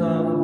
of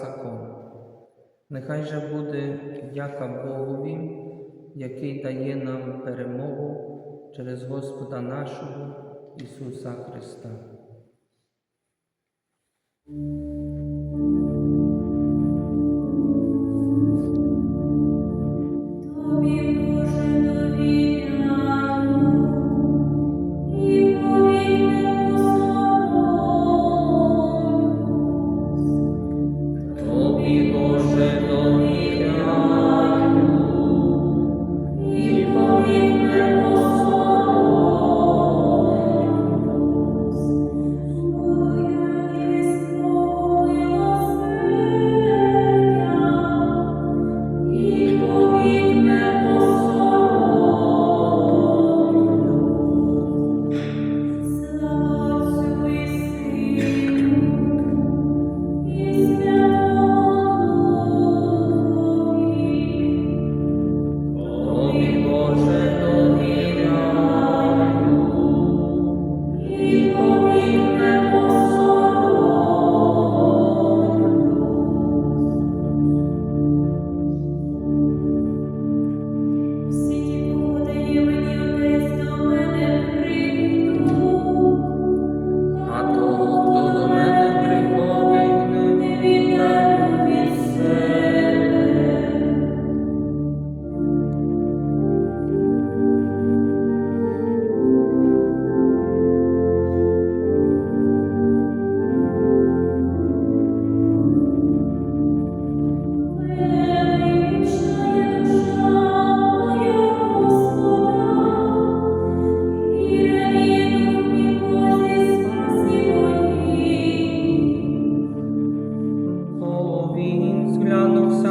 закон. Нехай же буде дяка Богові, який дає нам перемогу через Господа нашого Ісуса Христа.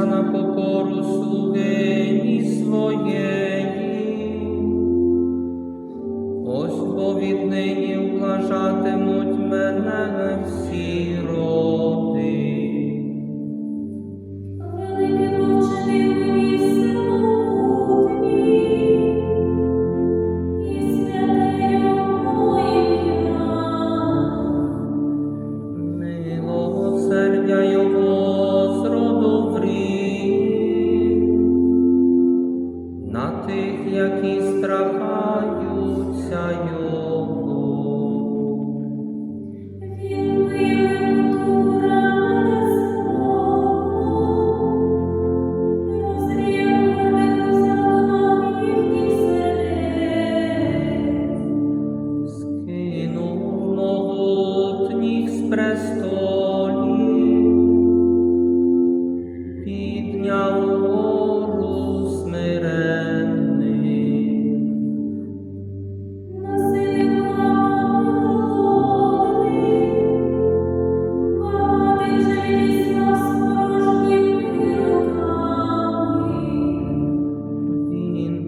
на полу.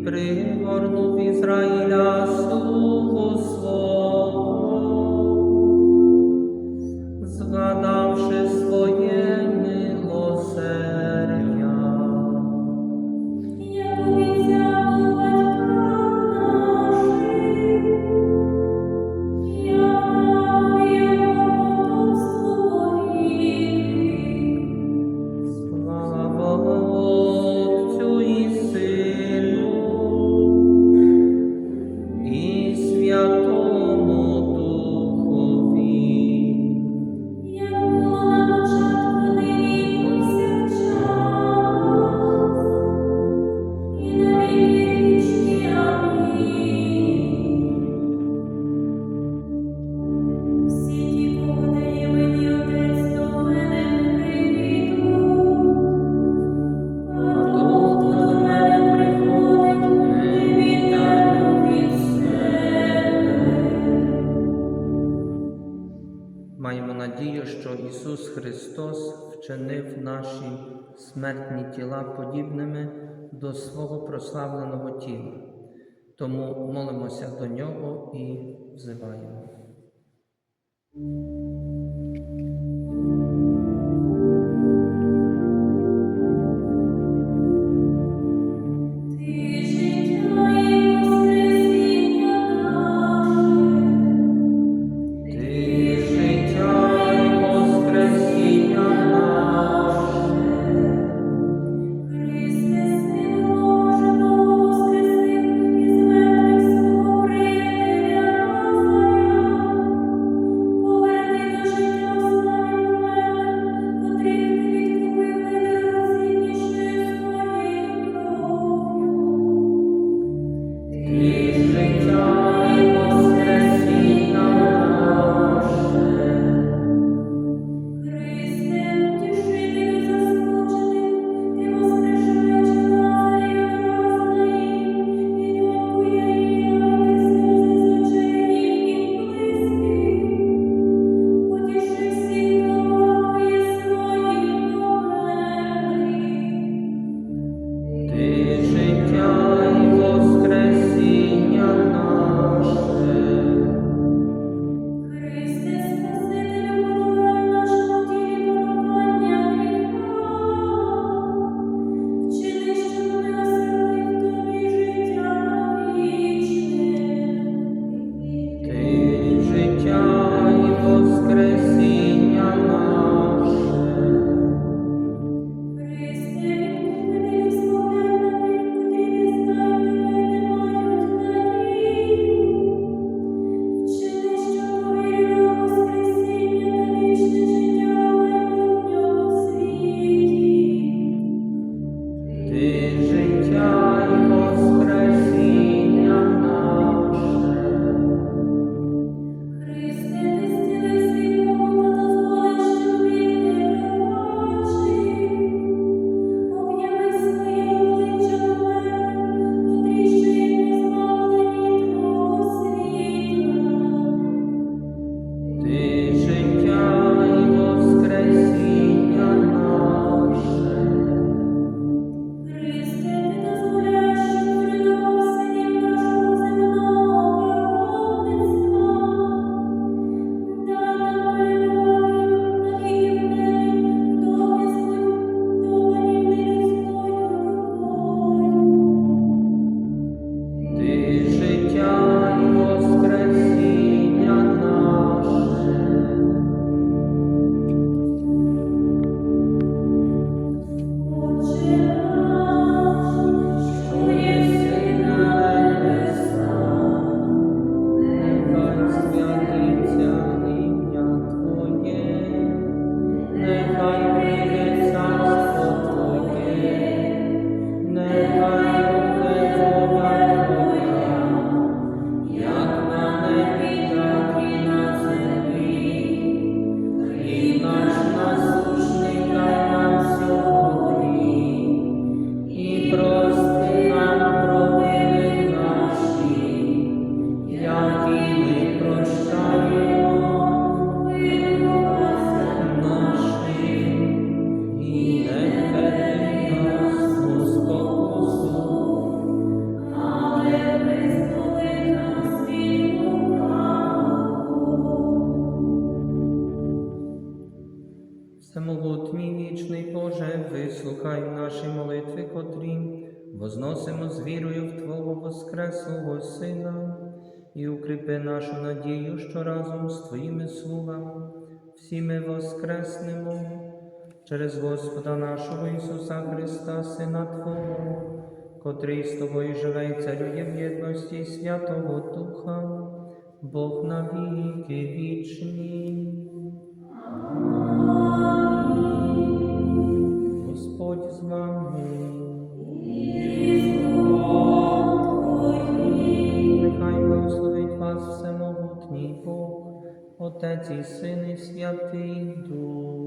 siempre прославленого тіла. Тому молимося до нього і взиваємо. Наші молитви, котрі возносимо з вірою в Твого Воскреслого Сина, і укріпи нашу надію, що разом з Твоїми слугами всі ми воскреснемо через Господа нашого Ісуса Христа, Сина Твого, котрий з Тобою живе і царює в єдності Святого Духа, Бог на віки вічні. Господь з вами. Нехай благословить вас всемогутній Бог, Отець і Син і Святий Дух.